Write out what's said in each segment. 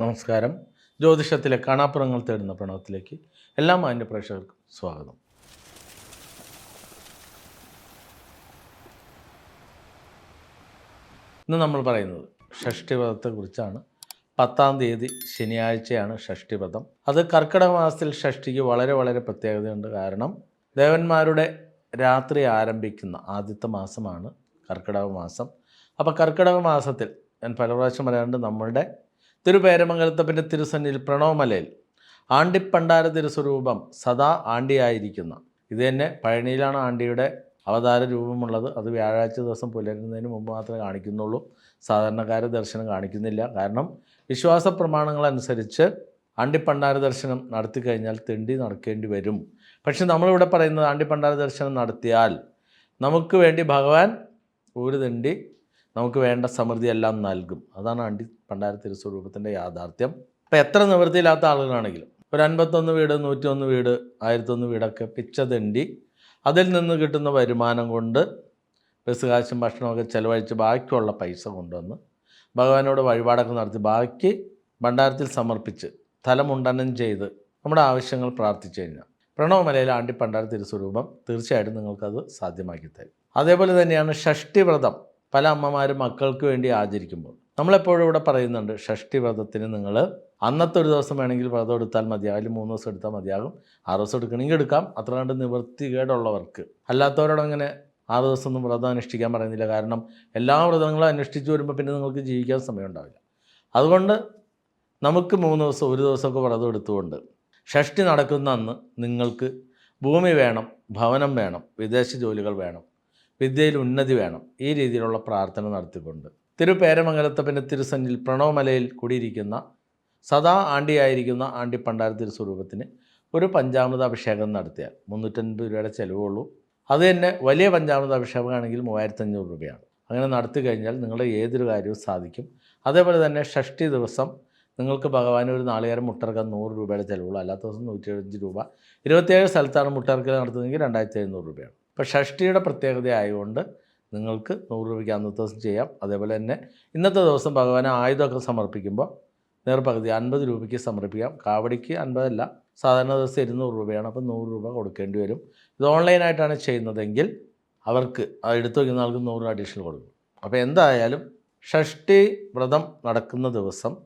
നമസ്കാരം. ജ്യോതിഷത്തിലെ കാണാപ്പുറങ്ങൾ തേടുന്ന പ്രണവത്തിലേക്ക് എല്ലാ മാന്യ പ്രേക്ഷകർക്കും സ്വാഗതം. ഇന്ന് നമ്മൾ പറയുന്നത് ഷഷ്ടിപഥത്തെക്കുറിച്ചാണ് പത്താം തീയതി ശനിയാഴ്ചയാണ് ഷഷ്ടിപഥം അത് കർക്കിടക മാസത്തിൽ ഷഷ്ടിക്ക് വളരെ വളരെ പ്രത്യേകതയുണ്ട്. കാരണം ദേവന്മാരുടെ രാത്രി ആരംഭിക്കുന്ന ആദ്യത്തെ മാസമാണ് കർക്കിടക മാസം. അപ്പോൾ കർക്കിടക മാസത്തിൽ ഞാൻ പല പ്രാവശ്യം പറയാറുണ്ട് നമ്മളുടെ തിരുപേരമംഗലത്തപ്പന്റെ തിരുസന്നിൽ പ്രണവമലയിൽ ആണ്ടിപ്പണ്ടാര തിരുസ്വരൂപം സദാ ആണ്ടിയായിരിക്കുന്ന. ഇത് തന്നെ പഴനിയിലാണ് ആണ്ടിയുടെ അവതാര രൂപമുള്ളത് അത് വ്യാഴാഴ്ച ദിവസം പുലരുന്നതിന് മുമ്പ് മാത്രമേ കാണിക്കുന്നുള്ളൂ. സാധാരണക്കാരെ ദർശനം കാണിക്കുന്നില്ല. കാരണം വിശ്വാസ പ്രമാണങ്ങളനുസരിച്ച് ആണ്ടിപ്പണ്ടാര ദർശനം നടത്തി കഴിഞ്ഞാൽ തെണ്ടി നടക്കേണ്ടി വരും. പക്ഷെ നമ്മളിവിടെ പറയുന്നത് ആണ്ടിപ്പണ്ടാര ദർശനം നടത്തിയാൽ നമുക്ക് വേണ്ടി ഭഗവാൻ ഒരു തെണ്ടി നമുക്ക് വേണ്ട സമൃദ്ധി എല്ലാം നൽകും. അതാണ് അണ്ടി പണ്ടാര തിരുസ്വരൂപത്തിന്റെ യാഥാർത്ഥ്യം. അപ്പോൾ എത്ര നിവൃത്തിയില്ലാത്ത ആളുകളാണെങ്കിലും. ഒരു അൻപത്തൊന്ന് വീട് നൂറ്റൊന്ന് വീട് ആയിരത്തൊന്ന് വീടൊക്കെ പിച്ചതണ്ടി അതിൽ നിന്ന് കിട്ടുന്ന വരുമാനം കൊണ്ട് ബസ് കാശും ഭക്ഷണമൊക്കെ ചിലവഴിച്ച് ബാക്കിയുള്ള പൈസ കൊണ്ടുവന്ന് ഭഗവാനോട് വഴിപാടൊക്കെ നടത്തി ബാക്കി ഭണ്ഡാരത്തിൽ സമർപ്പിച്ച് തലമുണ്ടനം ചെയ്ത് നമ്മുടെ ആവശ്യങ്ങൾ പ്രാർത്ഥിച്ചു കഴിഞ്ഞാൽ പ്രണവമലയിലെ ആണ്ടി പണ്ടാര തിരുസ്വരൂപം തീർച്ചയായിട്ടും നിങ്ങൾക്കത് സാധ്യമാക്കി തരും. അതേപോലെ തന്നെയാണ് ഷഷ്ടിവ്രതം. പല അമ്മമാരും മക്കൾക്ക് വേണ്ടി ആചരിക്കുമ്പോൾ. നമ്മളെപ്പോഴും ഇവിടെ പറയുന്നുണ്ട് ഷഷ്ടി വ്രതത്തിന് നിങ്ങൾ അന്നത്തെ ഒരു ദിവസം വേണമെങ്കിൽ വ്രതം എടുത്താൽ മതിയാകും. മൂന്ന് ദിവസം എടുത്താൽ മതിയാകും. ആറ് ദിവസം എടുക്കണമെങ്കിൽ എടുക്കാം. അത്ര കണ്ട് നിവൃത്തികേടുള്ളവർക്ക് അല്ലാത്തവരോട് അങ്ങനെ ആറ് ദിവസം ഒന്നും വ്രതം അനുഷ്ഠിക്കാൻ പറയുന്നില്ല. കാരണം എല്ലാ വ്രതങ്ങളും അനുഷ്ഠിച്ചു വരുമ്പോൾ പിന്നെ നിങ്ങൾക്ക് ജീവിക്കാൻ സമയം ഉണ്ടാവില്ല അതുകൊണ്ട് നമുക്ക് മൂന്ന് ദിവസം ഒരു ദിവസമൊക്കെ വ്രതം എടുത്തുകൊണ്ട് ഷഷ്ടി നടക്കുന്ന അന്ന് നിങ്ങൾക്ക് ഭൂമി വേണം ഭവനം വേണം വിദേശ ജോലികൾ വേണം. വിദ്യയിൽ ഉന്നതി വേണം. ഈ രീതിയിലുള്ള പ്രാർത്ഥന നടത്തിക്കൊണ്ട്. തിരുപേരമംഗലത്തപ്പന്റെ തിരുസന്നിൽ പ്രണവമലയിൽ കൂടിയിരിക്കുന്ന സദാ ആണ്ടിയായിരിക്കുന്ന ആണ്ടി പണ്ടാര തിരുസ്വരൂപത്തിന് ഒരു പഞ്ചാമൃത അഭിഷേകം നടത്തിയാൽ മുന്നൂറ്റൻപത് രൂപയുടെ ചിലവുള്ളൂ. അത് തന്നെ വലിയ പഞ്ചാമൃത അഭിഷേകമാണെങ്കിൽ മൂവായിരത്തഞ്ഞൂറ് രൂപയാണ്. അങ്ങനെ നടത്തി കഴിഞ്ഞാൽ നിങ്ങളുടെ ഏതൊരു കാര്യവും സാധിക്കും. അതേപോലെ തന്നെ ഷഷ്ടി ദിവസം നിങ്ങൾക്ക് ഭഗവാൻ ഒരു നാളികേരം മുട്ടർക്കാൻ നൂറ് രൂപയുടെ ചിലവുള്ളൂ. അല്ലാത്ത ദിവസം നൂറ്റി രൂപ. ഇരുപത്തിയേഴ് സ്ഥലത്താണ് മുട്ടർക്കൽ നടത്തുന്നതെങ്കിൽ രണ്ടായിരത്തി എഴുന്നൂറ് രൂപയാണ്. ഇപ്പോൾ ഷഷ്ടിയുടെ പ്രത്യേകത ആയതുകൊണ്ട് നിങ്ങൾക്ക് നൂറ് രൂപയ്ക്ക് അന്നത്തെ ദിവസം ചെയ്യാം. അതേപോലെ തന്നെ ഇന്നത്തെ ദിവസം ഭഗവാന് ആയുധമൊക്കെ സമർപ്പിക്കുമ്പോൾ നേർപകുതി അൻപത് രൂപയ്ക്ക് സമർപ്പിക്കാം. കാവടിക്ക് അൻപതല്ല സാധാരണ ദിവസം ഇരുന്നൂറ് രൂപയാണ്. അപ്പോൾ നൂറ് രൂപ കൊടുക്കേണ്ടി വരും. ഇത് ഓൺലൈനായിട്ടാണ് ചെയ്യുന്നതെങ്കിൽ അവർക്ക് എടുത്തു വയ്ക്കുന്ന ആൾക്ക് നൂറ് അഡീഷണൽ കൊടുക്കും. അപ്പോൾ എന്തായാലും ഷഷ്ടി വ്രതം നടക്കുന്ന ദിവസം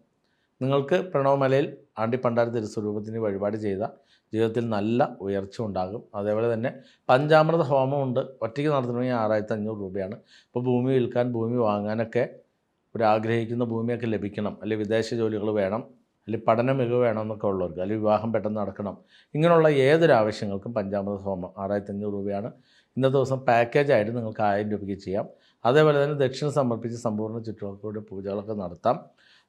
നിങ്ങൾക്ക് പ്രണവമലയിൽ ആണ്ടിപ്പണ്ടാര തിരുസ്വരൂപത്തിന് വഴിപാട് ചെയ്ത ജീവിതത്തിൽ നല്ല ഉയർച്ച ഉണ്ടാകും. അതേപോലെ തന്നെ പഞ്ചാമൃത ഹോമമുണ്ട്. ഒറ്റയ്ക്ക് നടത്തണമെങ്കിൽ ആറായിരത്തി അഞ്ഞൂറ് രൂപയാണ്. ഇപ്പോൾ ഭൂമി വിൽക്കാൻ ഭൂമി വാങ്ങാനൊക്കെ ഒരു ആഗ്രഹിക്കുന്ന ഭൂമിയൊക്കെ ലഭിക്കണം. അല്ലെങ്കിൽ വിദേശ ജോലികൾ വേണം അല്ലെങ്കിൽ പഠന മികവ് വേണം എന്നൊക്കെ ഉള്ളവർക്ക് അല്ലെങ്കിൽ വിവാഹം പെട്ടെന്ന് നടക്കണം. ഇങ്ങനെയുള്ള ഏതൊരു ആവശ്യങ്ങൾക്കും പഞ്ചാമൃത ഹോമം ആറായിരത്തി അഞ്ഞൂറ് രൂപയാണ്. ഇന്നത്തെ ദിവസം പാക്കേജായിട്ട് നിങ്ങൾക്ക് ആയിരം രൂപയ്ക്ക് ചെയ്യാം. അതേപോലെ തന്നെ ദക്ഷിണ സമർപ്പിച്ച് സമ്പൂർണ ചുറ്റുപാടോടെ പൂജകളൊക്കെ നടത്താം.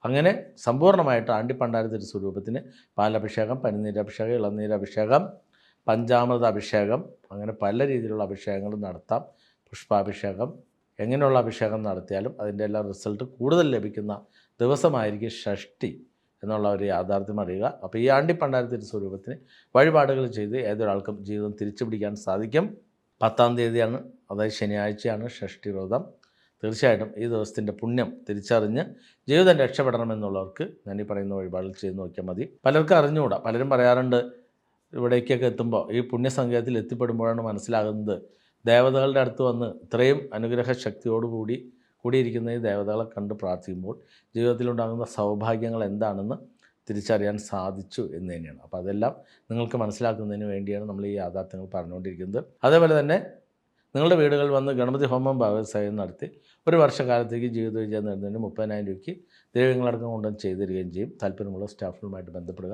അങ്ങനെ സമ്പൂർണമായിട്ട് ആണ്ടിപ്പണ്ടാര തിരുസ്വരൂപത്തിന് പാലഭിഷേകം പനിനീരഭിഷേകം ഇളനീരഭിഷേകം പഞ്ചാമൃത അഭിഷേകം അങ്ങനെ പല രീതിയിലുള്ള അഭിഷേകങ്ങൾ നടത്താം. പുഷ്പാഭിഷേകം എങ്ങനെയുള്ള അഭിഷേകം നടത്തിയാലും അതിന്റെ എല്ലാം റിസൾട്ട് കൂടുതൽ ലഭിക്കുന്ന ദിവസമായിരിക്കും ഷഷ്ടി എന്നുള്ള ഒരു യാഥാർത്ഥ്യം അറിയുക. അപ്പോൾ ഈ ആണ്ടിപ്പണ്ടാര തിരുസ്വരൂപത്തിന് വഴിപാടുകൾ ചെയ്ത് ഏതൊരാൾക്കും ജീവിതം തിരിച്ചു പിടിക്കാൻ സാധിക്കും. പത്താം തീയതിയാണ് അതായത് ശനിയാഴ്ചയാണ് ഷഷ്ടി വ്രതം. തീർച്ചയായിട്ടും ഈ ദിവസത്തിന്റെ പുണ്യം തിരിച്ചറിഞ്ഞ് ജീവിതം രക്ഷപ്പെടണമെന്നുള്ളവർക്ക് ഞാൻ ഈ പറയുന്ന വഴിപാടിൽ ചെയ്ത് നോക്കിയാൽ മതി. പലർക്കും അറിഞ്ഞുകൂടാ. പലരും പറയാറുണ്ട് ഇവിടേക്കൊക്കെ എത്തുമ്പോൾ ഈ പുണ്യസങ്കേതത്തിൽ എത്തിപ്പെടുമ്പോഴാണ് മനസ്സിലാകുന്നത്. ദേവതകളുടെ അടുത്ത് വന്ന് ഇത്രയും അനുഗ്രഹ ശക്തിയോടുകൂടി കൂടിയിരിക്കുന്ന ഈ ദേവതകളെ കണ്ട് പ്രാർത്ഥിക്കുമ്പോൾ ജീവിതത്തിലുണ്ടാകുന്ന സൗഭാഗ്യങ്ങൾ എന്താണെന്ന് തിരിച്ചറിയാൻ സാധിച്ചു എന്ന് തന്നെയാണ്. അപ്പോൾ അതെല്ലാം നിങ്ങൾക്ക് മനസ്സിലാക്കുന്നതിന് വേണ്ടിയാണ് നമ്മൾ ഈ യാഥാർത്ഥ്യങ്ങൾ പറഞ്ഞുകൊണ്ടിരിക്കുന്നത്. അതേപോലെ തന്നെ നിങ്ങളുടെ വീടുകളിൽ വന്ന് ഗണപതി ഹോമം വ്യവസായം നടത്തി ഒരു വർഷക്കാലത്തേക്ക് ജീവിത വിജയം നേടുന്നതിന് മുപ്പതിനായിരം രൂപയ്ക്ക് ദൈവങ്ങളടക്കം കൊണ്ടുവന്ന് ചെയ്തു തരികയും ചെയ്യും. താല്പര്യമുള്ള സ്റ്റാഫുകളുമായിട്ട് ബന്ധപ്പെടുക.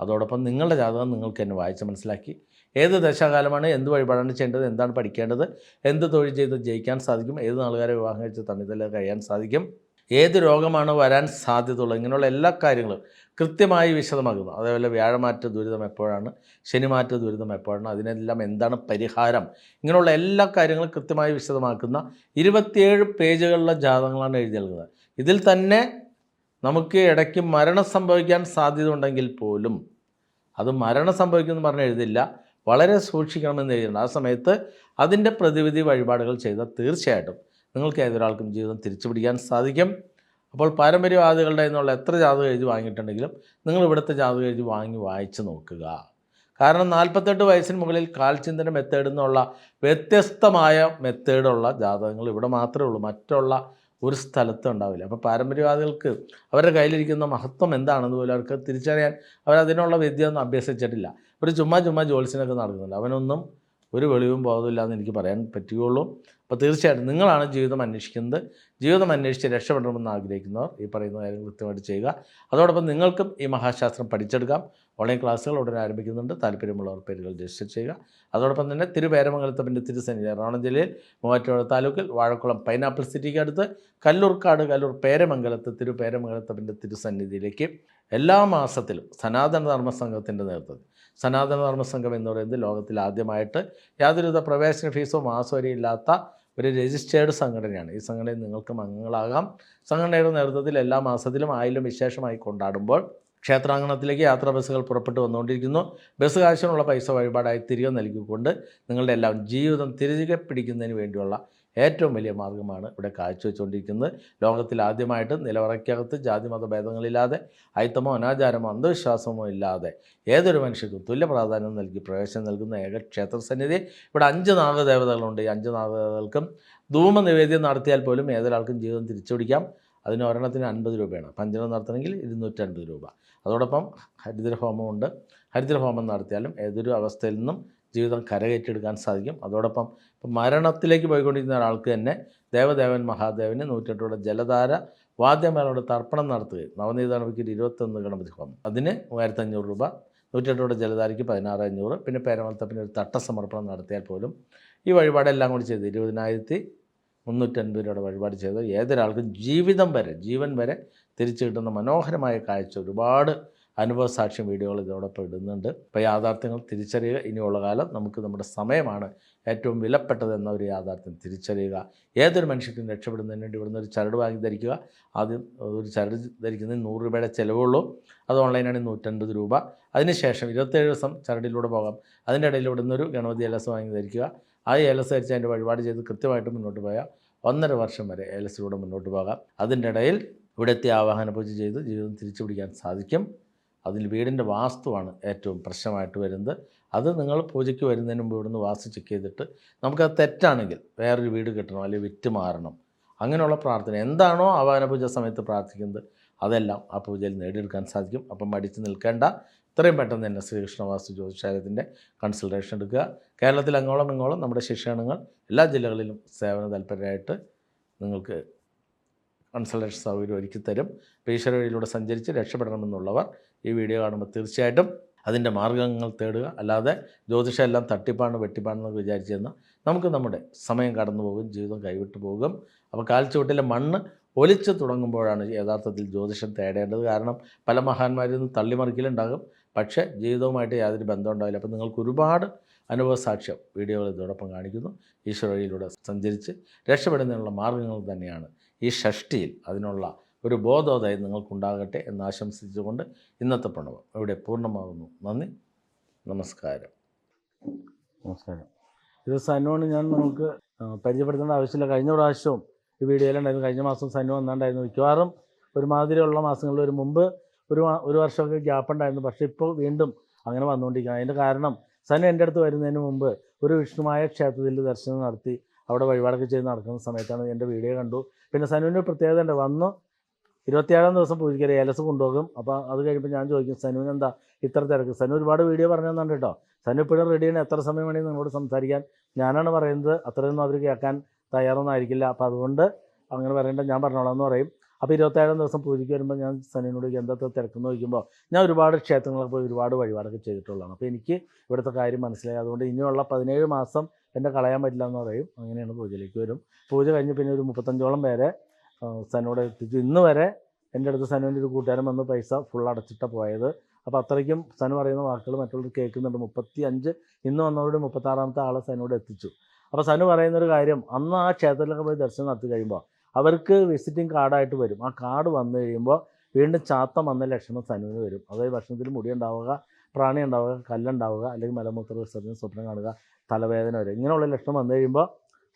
അതോടൊപ്പം നിങ്ങളുടെ ജാതകം നിങ്ങൾക്ക് എന്നെ വായിച്ച് മനസ്സിലാക്കി. ഏത് ദശാകാലമാണ് എന്ത് വഴിപാടാണ് ചെയ്യേണ്ടത് എന്താണ് പഠിക്കേണ്ടത് എന്ത് തൊഴിൽ ചെയ്ത് ജയിക്കാൻ സാധിക്കും ഏത് നാളുകാരെ വിവാഹം കഴിച്ച് തണ്ണിതല കഴിയാൻ സാധിക്കും ഏത് രോഗമാണ് വരാൻ സാധ്യതയുള്ളത് ഇങ്ങനെയുള്ള എല്ലാ കാര്യങ്ങളും കൃത്യമായി വിശദമാകുന്നു അതേപോലെ വ്യാഴമാറ്റ ദുരിതം എപ്പോഴാണ് ശനിമാറ്റ ദുരിതം എപ്പോഴാണ് അതിനെല്ലാം എന്താണ് പരിഹാരം? ഇങ്ങനെയുള്ള എല്ലാ കാര്യങ്ങളും കൃത്യമായി വിശദമാക്കുന്ന ഇരുപത്തിയേഴ് പേജുകളിലെ ജാതകങ്ങളാണ് എഴുതി നൽകുന്നത്. ഇതിൽ തന്നെ നമുക്ക് ഇടയ്ക്ക് മരണം സംഭവിക്കാൻ സാധ്യത ഉണ്ടെങ്കിൽ പോലും അത് മരണം സംഭവിക്കുമെന്ന് പറഞ്ഞ് എഴുതില്ല. വളരെ സൂക്ഷിക്കണമെന്ന് എഴുതിയിട്ടുണ്ട്. ആ സമയത്ത് അതിന്റെ പ്രതിവിധി വഴിപാടുകൾ ചെയ്താൽ തീർച്ചയായിട്ടും നിങ്ങൾക്ക് ഏതൊരാൾക്കും ജീവിതം തിരിച്ചു പിടിക്കാൻ സാധിക്കും. അപ്പോൾ പാരമ്പര്യവാദികളുടെ നിന്നുള്ള എത്ര ജാതകം എഴുതി വാങ്ങിയിട്ടുണ്ടെങ്കിലും നിങ്ങൾ ഇവിടുത്തെ ജാതകം എഴുതി വാങ്ങി വായിച്ച് നോക്കുക. കാരണം നാൽപ്പത്തെട്ട് വയസ്സിന് മുകളിൽ കാൽചിന്തന മെത്തേഡ് എന്നുള്ള വ്യത്യസ്തമായ മെത്തേഡുള്ള ജാതകങ്ങൾ ഇവിടെ മാത്രമേ ഉള്ളൂ. മറ്റുള്ള ഒരു സ്ഥലത്തും ഉണ്ടാവില്ല. അപ്പോൾ പാരമ്പര്യവാദികൾക്ക് അവരുടെ കയ്യിലിരിക്കുന്ന മഹത്വം എന്താണെന്ന് പോലും അവർക്ക് തിരിച്ചറിയാൻ അവരതിനുള്ള വിദ്യ ഒന്നും അഭ്യസിച്ചിട്ടില്ല. ഒരു ചുമ്മാ ചുമ്മാ ജോത്സ്യനൊക്കെ നടക്കുന്നുണ്ട്. അവനൊന്നും ഒരു വെളിവും ബോധമില്ല എന്ന് എനിക്ക് പറയാൻ പറ്റുകയുള്ളൂ. അപ്പോൾ തീർച്ചയായിട്ടും നിങ്ങളാണ് ജീവിതം അന്വേഷിക്കുന്നത്. ജീവിതം അന്വേഷിച്ച് രക്ഷപ്പെടണമെന്ന് ആഗ്രഹിക്കുന്നവർ ഈ പറയുന്ന കാര്യങ്ങൾ കൃത്യമായിട്ട് ചെയ്യുക. അതോടൊപ്പം നിങ്ങൾക്കും ഈ മഹാശാസ്ത്രം പഠിച്ചെടുക്കാം. ഓൺലൈൻ ക്ലാസ്സുകൾ ഉടൻ ആരംഭിക്കുന്നുണ്ട്. താല്പര്യമുള്ളവർ പേരുകൾ രജിസ്റ്റർ ചെയ്യുക. അതോടൊപ്പം തന്നെ തിരുപേരമംഗലത്തപ്പന്റെ തിരുസന്നിധി എറണാകുളം ജില്ലയിൽ മൂവാറ്റുപുഴ താലൂക്കിൽ വാഴക്കുളം പൈനാപ്പിൾ സിറ്റിക്ക് അടുത്ത് കല്ലൂർക്കാട് കല്ലൂർ പേരമംഗലത്ത് തിരുപേരമംഗലത്തപ്പന്റെ തിരുസന്നിധിയിലേക്ക് എല്ലാ മാസത്തിലും സനാതന ധർമ്മ സംഘത്തിന്റെ നേതൃത്വത്തിൽ. സനാതന ധർമ്മ സംഘം എന്ന് പറയുന്നത് ലോകത്തിൽ ആദ്യമായിട്ട് യാതൊരുവിധ പ്രവേശന ഫീസോ മാസവരിയും ഇല്ലാത്ത ഒരു രജിസ്റ്റേർഡ് സംഘടനയാണ്. ഈ സംഘടനയിൽ നിങ്ങൾക്കും അംഗങ്ങളാകാം സംഘടനയുടെ നേതൃത്വത്തിൽ എല്ലാ മാസത്തിലും ആയിരം വിശേഷമായി കൊണ്ടാടുമ്പോൾ ക്ഷേത്രാങ്കണത്തിലേക്ക് യാത്രാ ബസ്സുകൾ പുറപ്പെട്ടു വന്നുകൊണ്ടിരിക്കുന്നു. ബസ് കാശിനുള്ള പൈസ വഴിപാടായി തിരികെ നൽകിക്കൊണ്ട് നിങ്ങളുടെ എല്ലാം ജീവിതം തിരികെ പിടിക്കുന്നതിന് വേണ്ടിയുള്ള ഏറ്റവും വലിയ മാർഗമാണ് ഇവിടെ കാഴ്ചവെച്ചുകൊണ്ടിരിക്കുന്നത്. ലോകത്തിൽ ആദ്യമായിട്ട് നിലവറയ്ക്കകത്ത് ജാതിമത ഭേദങ്ങളില്ലാതെ അയിത്തമോ അനാചാരമോ അന്ധവിശ്വാസമോ ഇല്ലാതെ ഏതൊരു മനുഷ്യർക്കും തുല്യ പ്രാധാന്യം നൽകി പ്രവേശനം നൽകുന്ന ഏക ക്ഷേത്രസന്നിധി. ഇവിടെ അഞ്ച് നാഗദേവതകളുണ്ട്. ഈ അഞ്ച് നാഗദേവതകൾക്കും ധൂമ നിവേദ്യം നടത്തിയാൽ പോലും ഏതൊരാൾക്കും ജീവിതം തിരിച്ചുപിടിക്കാം. അതിന് ഒരെണ്ണത്തിന് അൻപത് രൂപയാണ്. പഞ്ചനം നടത്തണമെങ്കിൽ ഇരുന്നൂറ്റൻപത് രൂപ. അതോടൊപ്പം ഹരിദ്ര ഹോമമുണ്ട് ഹരിദ്ര ഹോമം നടത്തിയാലും ഏതൊരു അവസ്ഥയിൽ നിന്നും ജീവിതം കരകയറ്റിയെടുക്കാൻ സാധിക്കും. അതോടൊപ്പം ഇപ്പം മരണത്തിലേക്ക് പോയിക്കൊണ്ടിരിക്കുന്ന ഒരാൾക്ക് തന്നെ ദേവദേവൻ മഹാദേവന് നൂറ്റെട്ടോടെ ജലധാര വാദ്യമേളയുടെ തർപ്പണം നടത്തുകയും നവനീതാനവിക്ക് ഇരുപത്തൊന്ന് ഗണപതി ഹോമം. അതിന് മൂവായിരത്തഞ്ഞൂറ് രൂപ നൂറ്റെട്ടോടെ ജലധാരയ്ക്ക് പതിനാറ് അഞ്ഞൂറ് പിന്നെ പേരമലത്തപ്പിന് ഒരു തട്ടസമർപ്പണം നടത്തിയാൽ പോലും ഈ വഴിപാടെല്ലാം കൂടി ചെയ്ത് ഇരുപതിനായിരത്തി മുന്നൂറ്റൻപത് രൂപയുടെ വഴിപാട് ചെയ്ത് ഏതൊരാൾക്കും ജീവിതം വരെ ജീവൻ വരെ തിരിച്ചു കിട്ടുന്ന മനോഹരമായ കാഴ്ച ഒരുപാട് അനുഭവ സാക്ഷ്യം വീഡിയോകൾ ഇതോടൊപ്പം ഇടുന്നുണ്ട്. അപ്പോൾ യാഥാർത്ഥ്യങ്ങൾ തിരിച്ചറിയുക. ഇനിയുള്ള കാലം നമുക്ക് നമ്മുടെ സമയമാണ് ഏറ്റവും വിലപ്പെട്ടത് എന്ന ഒരു യാഥാർത്ഥ്യം തിരിച്ചറിയുക. ഏതൊരു മനുഷ്യർക്കും രക്ഷപ്പെടുന്നതിന് വേണ്ടി ഇവിടുന്ന് ഒരു ചരട് വാങ്ങി ധരിക്കുക. ആദ്യം ഒരു ചരട് ധരിക്കുന്നതിന് നൂറ് രൂപയുടെ ചിലവുള്ളൂ. അത് ഓൺലൈനാണെങ്കിൽ നൂറ്റൻപത് രൂപ. അതിനുശേഷം ഇരുപത്തേഴ് ദിവസം ചരടിലൂടെ പോകാം. അതിന്റെ ഇടയിൽ ഇവിടുന്ന് ഒരു ഗണപതി ഏലസ് വാങ്ങി ധരിക്കുക. ആ ഏലസ് ധരിച്ച് അതിന്റെ വഴിപാട് ചെയ്ത് കൃത്യമായിട്ട് മുന്നോട്ട് പോയാൽ ഒന്നര വർഷം വരെ ഏലസിലൂടെ മുന്നോട്ട് പോകാം. അതിന്റെ ഇടയിൽ ഇവിടെത്തി ആവാഹന പൂജ ചെയ്ത് ജീവിതം തിരിച്ചു പിടിക്കാൻ സാധിക്കും. അതിൽ വീടിന്റെ വാസ്തുവാണ് ഏറ്റവും പ്രശ്നമായിട്ട് വരുന്നത്. അത് നിങ്ങൾ പൂജയ്ക്ക് വരുന്നതിന് മുമ്പ് ഇവിടുന്ന് വാസ്തു ചെക്ക് ചെയ്തിട്ട് നമുക്ക് അത് തെറ്റാണെങ്കിൽ വേറൊരു വീട് കിട്ടണം അല്ലെങ്കിൽ വിറ്റ് മാറണം. അങ്ങനെയുള്ള പ്രാർത്ഥന. എന്താണോ ആവാന പൂജ സമയത്ത് പ്രാർത്ഥിക്കുന്നത് അതെല്ലാം ആ പൂജയിൽ നേടിയെടുക്കാൻ സാധിക്കും. അപ്പം മടിച്ച് നിൽക്കേണ്ട. ഇത്രയും പെട്ടെന്ന് തന്നെ ശ്രീകൃഷ്ണ വാസ്തു ജ്യോതിശാലയത്തിന്റെ കൺസൾട്ടേഷൻ എടുക്കുക. കേരളത്തിൽ അങ്ങോളം ഇങ്ങോളം നമ്മുടെ ശിക്ഷണങ്ങൾ എല്ലാ ജില്ലകളിലും സേവന താല്പര്യമായിട്ട് നിങ്ങൾക്ക് കൺസൾട്ടേഷൻ സൗകര്യം ഒരുക്കി തരും അപ്പോൾ ഈശ്വര വഴിയിലൂടെ സഞ്ചരിച്ച് രക്ഷപ്പെടണമെന്നുള്ളവർ ഈ വീഡിയോ കാണുമ്പോൾ തീർച്ചയായിട്ടും അതിന്റെ മാർഗങ്ങൾ തേടുക. അല്ലാതെ ജ്യോതിഷം എല്ലാം തട്ടിപ്പാണ് വെട്ടിപ്പാണെന്ന് വിചാരിച്ചെന്ന് നമുക്ക് നമ്മുടെ സമയം കടന്നു പോകും ജീവിതം കൈവിട്ടു പോകും. അപ്പോൾ കാൽച്ചുവട്ടിലെ മണ്ണ് ഒലിച്ച് തുടങ്ങുമ്പോഴാണ് യഥാർത്ഥത്തിൽ ജ്യോതിഷം തേടേണ്ടത്. കാരണം പല മഹാന്മാരിൽ നിന്ന് തള്ളിമറിക്കലുണ്ടാകും. പക്ഷേ ജീവിതവുമായിട്ട് യാതൊരു ബന്ധം ഉണ്ടാവില്ല. അപ്പോൾ നിങ്ങൾക്ക് ഒരുപാട് അനുഭവസാക്ഷ്യം വീഡിയോകൾ ഇതോടൊപ്പം കാണിക്കുന്നു. ഈശ്വരയിലൂടെ സഞ്ചരിച്ച് രക്ഷപ്പെടുന്നതിനുള്ള മാർഗങ്ങൾ തന്നെയാണ് ഈ ഷഷ്ടിയിൽ അതിനുള്ള ഒരു ബോധോദയം നിങ്ങൾക്കുണ്ടാകട്ടെ എന്ന് ആശംസിച്ചുകൊണ്ട് ഇന്നത്തെ പ്രണവം ഇവിടെ പൂർണമാകുന്നു. നന്ദി. നമസ്കാരം. നമസ്കാരം. ഇത് സനുവാണ് ഞാൻ നമുക്ക് പരിചയപ്പെടുത്തേണ്ട ആവശ്യമില്ല. കഴിഞ്ഞ പ്രാവശ്യവും ഈ വീഡിയോയിലുണ്ടായിരുന്നു കഴിഞ്ഞ മാസം സനു എന്നുണ്ടായിരുന്നു മിക്കവാറും ഒരുമാതിരിയുള്ള മാസങ്ങളിൽ ഒരു മുമ്പ് ഒരു ഒരു വർഷമൊക്കെ ഗ്യാപ്പ് ഉണ്ടായിരുന്നു. പക്ഷേ ഇപ്പോൾ വീണ്ടും അങ്ങനെ വന്നുകൊണ്ടിരിക്കുകയാണ്. അതിന്റെ കാരണം സനു എന്റെ അടുത്ത് വരുന്നതിന് മുമ്പ് ഒരു വിഷ്ണുമായ ക്ഷേത്രത്തിൽ ദർശനം നടത്തി അവിടെ വഴിപാടൊക്കെ ചെയ്ത് നടക്കുന്ന സമയത്താണ് എന്റെ വീഡിയോ കണ്ടു. പിന്നെ സനുവിന്റെ പ്രത്യേകത ഉണ്ട്. വന്നു ഇരുപത്തിയേഴാം ദിവസം പൂജയ്ക്ക് ഏലസ് കൊണ്ടുപോകും. അപ്പോൾ അത് കഴിയുമ്പോൾ ഞാൻ ചോദിക്കും സനുവിന് എന്താ ഇത്ര തിരക്ക്? സനു ഒരുപാട് വീഡിയോ പറഞ്ഞു തന്നുണ്ട് കേട്ടോ. സനു ഇപ്പോഴും റെഡിയാണ് എത്ര സമയം വേണമെങ്കിൽ നിങ്ങളോട് സംസാരിക്കാൻ. ഞാനാണ് പറയുന്നത്. അത്രയൊന്നും അവർ കേൾക്കാൻ തയ്യാറൊന്നായിരിക്കില്ല അപ്പോൾ അതുകൊണ്ട് അങ്ങനെ പറയേണ്ട. ഞാൻ പറഞ്ഞോളാം എന്ന് പറയും. അപ്പോൾ ഇരുപത്തേഴാം ദിവസം പൂജയ്ക്ക് വരുമ്പോൾ ഞാൻ സനുവിനോട് എന്താ തിരക്കെന്ന്? ചോദിക്കുമ്പോൾ ഞാൻ ഒരുപാട് ക്ഷേത്രങ്ങളൊക്കെ പോയി ഒരുപാട് വഴിപാടൊക്കെ ചെയ്തിട്ടുള്ളതാണ്. അപ്പോൾ എനിക്ക് ഇവിടുത്തെ കാര്യം മനസ്സിലായി. അതുകൊണ്ട് ഇനിയുള്ള പതിനേഴ് മാസം എന്നെ കളയാൻ പറ്റില്ല എന്ന് പറയും. അങ്ങനെയാണ് പൂജയിലേക്ക് വരും. പൂജ കഴിഞ്ഞ് പിന്നെ ഒരു മുപ്പത്തഞ്ചോളം പേരെ സനോട് എത്തിച്ചു. ഇന്ന് വരെ എന്റെ അടുത്ത് സനുവിന്റെ ഒരു കൂട്ടുകാരൻ വന്ന് പൈസ ഫുൾ അടച്ചിട്ടാണ് പോയത്. അപ്പോൾ അത്രയ്ക്കും സനു പറയുന്ന വാക്കുകൾ മറ്റുള്ളവർ കേൾക്കുന്നുണ്ട്. മുപ്പത്തി അഞ്ച് ഇന്ന് വന്നവരോട് മുപ്പത്താറാമത്തെ ആളെ സനോട് എത്തിച്ചു. അപ്പോൾ സനു പറയുന്നൊരു കാര്യം അന്ന് ആ ക്ഷേത്രത്തിലൊക്കെ പോയി ദർശനം നടത്തി കഴിയുമ്പോൾ അവർക്ക് വിസിറ്റിംഗ് കാർഡായിട്ട് വരും. ആ കാർഡ് വന്നു കഴിയുമ്പോൾ വീണ്ടും ചാത്തം വന്ന ലക്ഷണം സനുവിന് വരും. അതായത് ഭക്ഷണത്തിൽ മുടി ഉണ്ടാവുക പ്രാണി ഉണ്ടാവുക കല്ലുണ്ടാവുക അല്ലെങ്കിൽ മലമൂത്ര വിസർജനം സ്വപ്നം കാണുക തലവേദന വരും. ഇങ്ങനെയുള്ള ലക്ഷണം വന്നു കഴിയുമ്പോൾ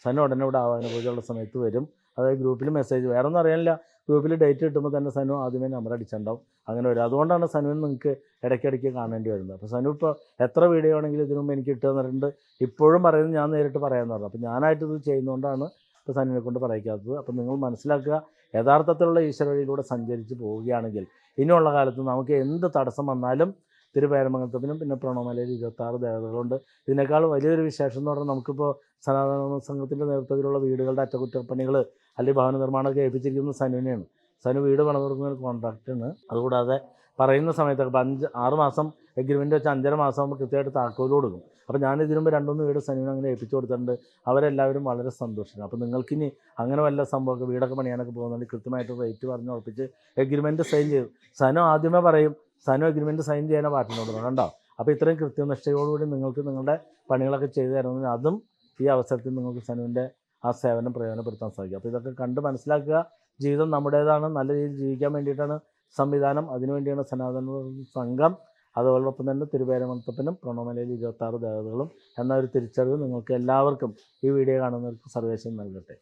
സനു ഉടനെ ഇവിടെ ആവാഹന പൂജയുള്ള സമയത്ത് വരും. അതായത് ഗ്രൂപ്പിൽ മെസ്സേജ് വേറെ ഒന്നും അറിയാനില്ല. ഗ്രൂപ്പിൽ ഡേറ്റ് കിട്ടുമ്പോൾ തന്നെ സനു ആദ്യമേ നമ്പർ അടിച്ചിട്ടുണ്ടാവും അങ്ങനെ വരും. അതുകൊണ്ടാണ് സനുവിന് നിങ്ങൾക്ക് ഇടയ്ക്കിടയ്ക്ക് കാണേണ്ടി വരുന്നത്. അപ്പോൾ സനു ഇപ്പോൾ എത്ര വീഡിയോ ആണെങ്കിലും ഇതിനു മുമ്പ് എനിക്ക് ഇട്ട് തന്നിട്ടുണ്ട് ഇപ്പോഴും പറയുന്നത് ഞാൻ നേരിട്ട് പറയാമെന്ന് പറഞ്ഞു. അപ്പോൾ ഞാനായിട്ട് ഇത് ചെയ്യുന്നതുകൊണ്ടാണ് ഇപ്പോൾ സനുവിനെ കൊണ്ട് പറയിക്കാത്തത് അപ്പോൾ നിങ്ങൾ മനസ്സിലാക്കുക യഥാർത്ഥത്തിലുള്ള ഈശ്വര വഴിയിലൂടെ സഞ്ചരിച്ച് പോവുകയാണെങ്കിൽ ഇനിയുള്ള കാലത്ത് നമുക്ക് എന്ത് തടസ്സം വന്നാലും തിരുപേരമംഗലത്തിനും പിന്നെ പ്രണവമലയിൽ ഇരുപത്താറ് ദേവതകളുണ്ട്. ഇതിനേക്കാൾ വലിയൊരു വിശേഷം എന്ന് പറഞ്ഞാൽ നമുക്കിപ്പോൾ സനാതന സംഘത്തിന്റെ നേതൃത്വത്തിലുള്ള വീടുകളുടെ അറ്റകുറ്റപ്പണികൾ അല്ലെങ്കിൽ ഭവന നിർമ്മാണമൊക്കെ ഏൽപ്പിച്ചിരിക്കുന്നത് സനുവിനെയാണ്. സനു വീട് പണം തുടങ്ങുന്ന ഒരു കോൺട്രാക്റ്റാണ് അതുകൂടാതെ പറയുന്ന സമയത്തൊക്കെ ഇപ്പം അഞ്ച് ആറ് മാസം എഗ്രിമെന്റ് വെച്ച് അഞ്ചര മാസം ആകുമ്പോൾ കൃത്യമായിട്ട് താക്കോൽ കൊടുക്കും. അപ്പോൾ ഞാൻ ഇതിനു മുമ്പ് രണ്ടുമൂന്ന് വീട് സനുവിന് അങ്ങനെ ഏൽപ്പിച്ചു കൊടുത്തിട്ടുണ്ട്. അവരെല്ലാവരും വളരെ സന്തോഷിക്കും അപ്പോൾ നിങ്ങൾക്കിനി അങ്ങനെ വല്ല സംഭവമൊക്കെ വീടൊക്കെ പണിയാനൊക്കെ പോകുന്നുണ്ടെങ്കിൽ കൃത്യമായിട്ട് റേറ്റ് പറഞ്ഞ് ഉറപ്പിച്ച് എഗ്രിമെന്റ് സൈൻ ചെയ്തു. സനു ആദ്യമേ പറയും സനു അഗ്രിമെന്റ് സൈൻ ചെയ്യാൻ പാർട്ടിനോട് കണ്ടോ? അപ്പോൾ ഇത്രയും കൃത്യനിഷ്ഠയോടുകൂടി നിങ്ങൾക്ക് നിങ്ങളുടെ പണികളൊക്കെ ചെയ്തു തരണമെങ്കിൽ അതും ഈ അവസരത്തിൽ നിങ്ങൾക്ക് സനുവിന്റെ ആ സേവനം പ്രയോജനപ്പെടുത്താൻ സാധിക്കും. അപ്പോൾ ഇതൊക്കെ കണ്ട് മനസ്സിലാക്കുക. ജീവിതം നമ്മുടേതാണ്. നല്ല രീതിയിൽ ജീവിക്കാൻ വേണ്ടിയിട്ടാണ് സംവിധാനം. അതിനുവേണ്ടിയാണ് സനാതന സംഘം. അതോടൊപ്പം തന്നെ തിരുവേരമത്തപ്പനും പ്രണവമലയിൽ ഇരുപത്താറ് ദേവതകളും എന്ന ഒരു തിരിച്ചറിവ് നിങ്ങൾക്ക് എല്ലാവർക്കും ഈ വീഡിയോ കാണുന്നവർക്ക് സർവേശം നൽകട്ടെ.